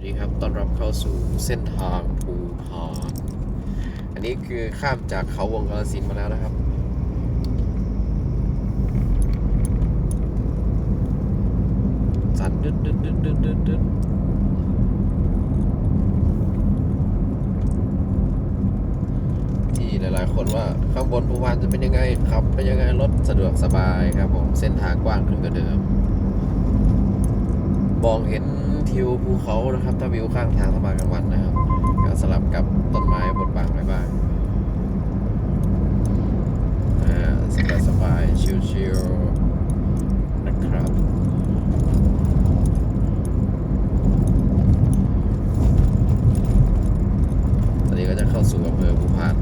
วัสดีครับต้อนรับเข้าสู่เส้นทางภูพานอันนี้คือข้ามจากเขาวงกาลสินมาแล้วนะครับ สันดึดดึดดึดดึดดึดดึดที่หลายๆ คนว่าข้างบนภูพานจะเป็นยังไงครับเป็นยังไงรถสะดวกสบายครับผม เส้นทางกว้างขึ้นกว่าเดิม มองเห็นทิวภูเขานะครับ ถ้าวิวข้างทางถ้ามากลางวันนะครับ ก็สลับกับต้นไม้บดบังไว้บ้างสบายสบายชิลๆนะครับ ตอนนี้ก็จะเข้าสู่อำเภอภูพาน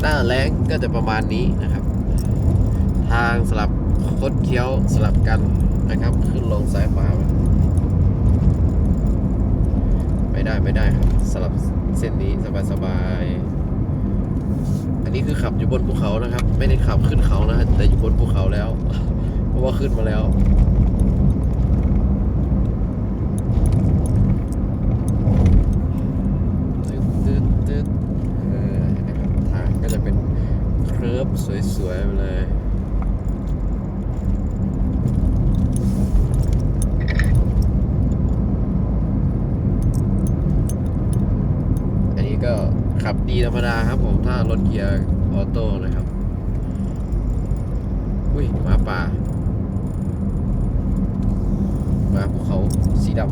หน้าแรงก็จะประมาณนี้นะครับางสลับคดเคี้ยวสลับกันนะครับ ขึ้นลงซ้ายขวาไม่ได้ไม่ได้ครับสลับเส้นนี้สบายสบายอันนี้คือขับอยู่บนภูเขานะครับ ไม่ได้ขับขึ้นเขานะแต่อยู่บนภูเขาแล้ว เพราะว่าขึ้นมาแล้วดืดตึ๊ดเออนะครับทางก็จะเป็นเคริบสวยๆไปเลย อันนี้ก็ขับดี ธรรมดาครับผมถ้ารถเกียร์ออโต้นะครับ อุ้ยมาป่า มาภูเขาสีดำ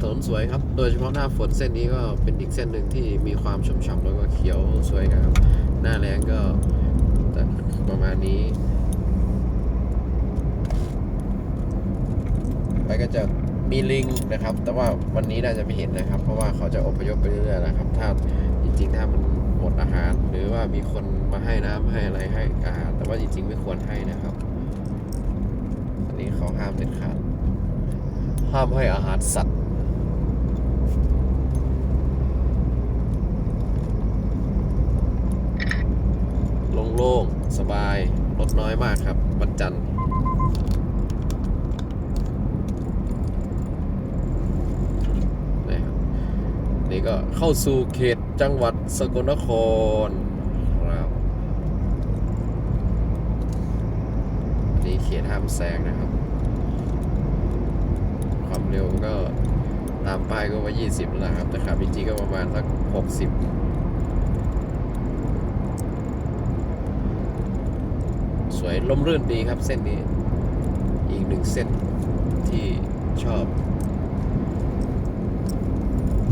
ถนนสวยครับ โดยเฉพาะหน้าฝนเส้นนี้ก็เป็นอีกเส้นหนึ่งที่มีความชุ่มฉ่ำแล้วก็เขียวสวยงาม หน้าแรงก็ประมาณนี้ ไปก็จะมีลิงนะครับ แต่ว่าวันนี้น่าจะไม่เห็นนะครับ เพราะว่าเขาจะอพยพไปเรื่อยๆนะครับ ถ้าจริง ๆ ถ้ามันหมดอาหาร หรือว่ามีคนมาให้น้ำให้อะไรให้อาหารแต่ว่าจริง ๆ ไม่ควรให้นะครับอันนี้เขาห้ามเด็ดขาดห้ามให้อาหารสัตว์โล่งๆสบาย รถน้อยมากครับ วันจันทร์ นะครับนี่ก็ เข้าสู่เขตจังหวัดสกลนครครับนนี่เขตห้ามแซงนะครับ ความเร็วก็ตามป้ายก็ว่า 20แล้วนะครับ แต่ขับจริงๆก็ประมาณสัก 60 สวยล่มรื่นดีครับเส้นนี้ อีกหนึ่งเส้นที่ชอบ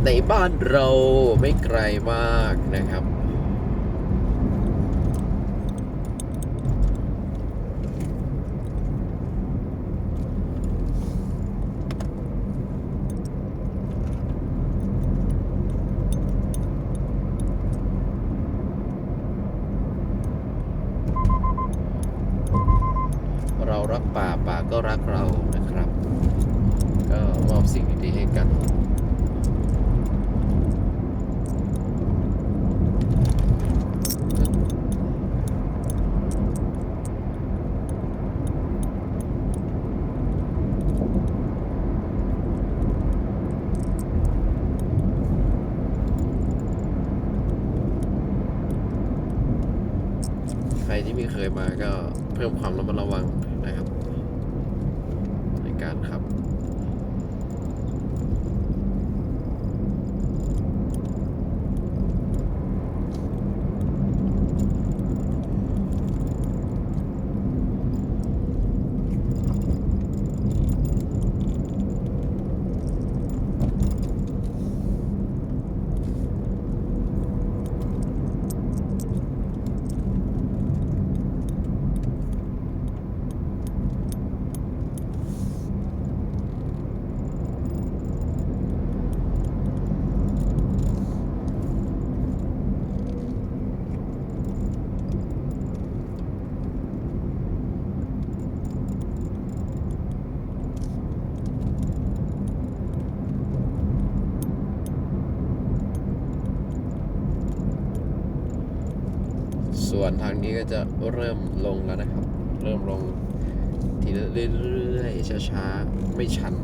ในบ้านเราไม่ไกลมากนะครับ เรารักป่าป่าก็รักเรานะครับ ก็มอบสิ่งดีๆให้กัน ที่ไม่เคยมาก็เพิ่มความระมัดระวังนะครับ ในการขับ อ ส่วนทางนี้ก็จะเริ่มลงแล้วนะครับ เริ่มลงทีละเรื่อยๆช้าๆ ไม่ชัน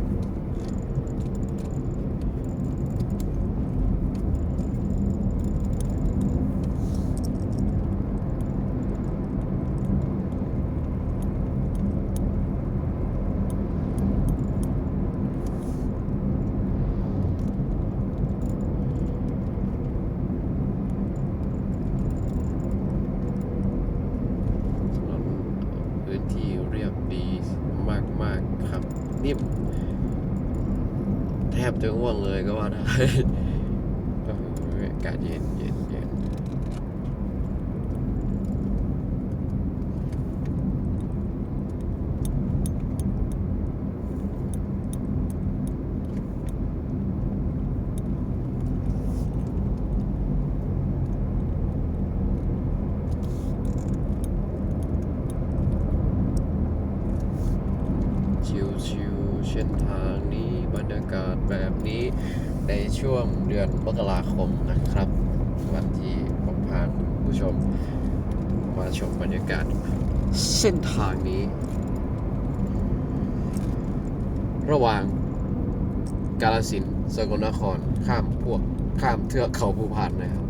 ถนนพื้น ที่เรียบดีมากๆครับ นิ่ม แทบจะง่วงเลยก็ว่าได้ก็คืออากาศเย็นเย็นเย็นชิวๆเส้นทางนี้บรรยากาศแบบนี้ใน ช่วงเดือนมกราคมนะครับ วันที่ผมพาผู้ชม มาชมบรรยากาศเส้นทางนี้ ระหว่างกาลสินสกลนครข้ามพวกข้ามเทือกเขาภูพานนะครับ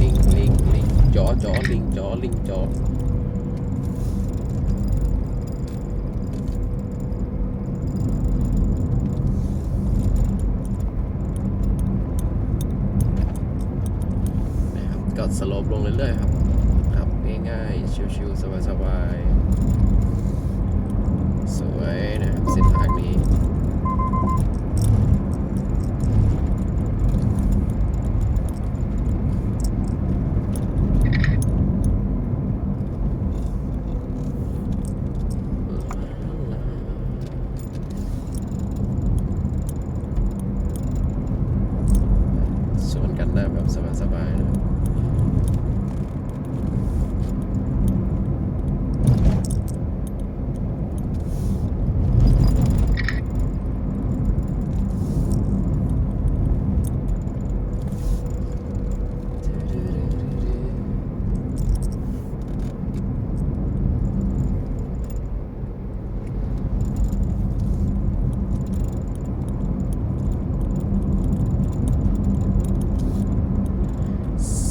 ลิงลิงลิง จอจอลิงจอลิงจอนะครับก็สโลปลงเรื่อยๆครับครับง่ายๆ ชิวๆสบายๆ สวยนะครับเส้นทางนี้ สวนกัน ได้แบบสบายๆนะครับ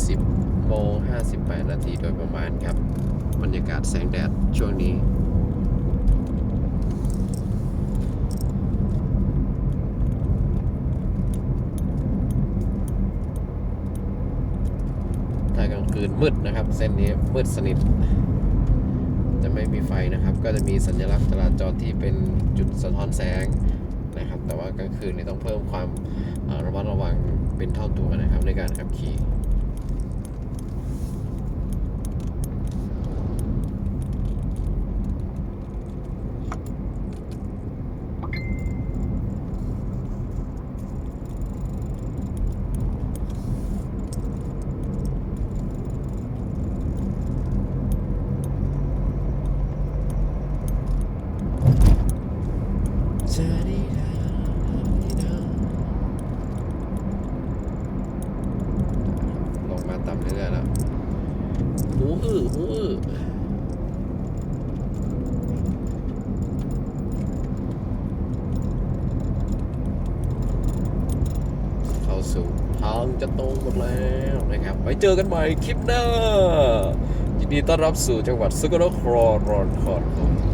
สิบโมงห้าสิบแปดนาทีโดยประมาณครับ บรรยากาศแสงแดด ช่วงนี้ ถ้ากลางคืนมืดนะครับ เส้นนี้มืดสนิท จะไม่มีไฟนะครับ ก็จะมีสัญลักษณ์จราจรที่เป็นจุดสะท้อนแสงนะครับ แต่ว่ากลางคืนนี่ต้องเพิ่มความระมัดระวังเป็นเท่าตัวนะครับในการขับขี่ จะตรงหมดแล้วนะครับไปเจอกันใหม่คลิปหน้ายินดีต้อนรับสู่จังหวัดสกลนครรอนคร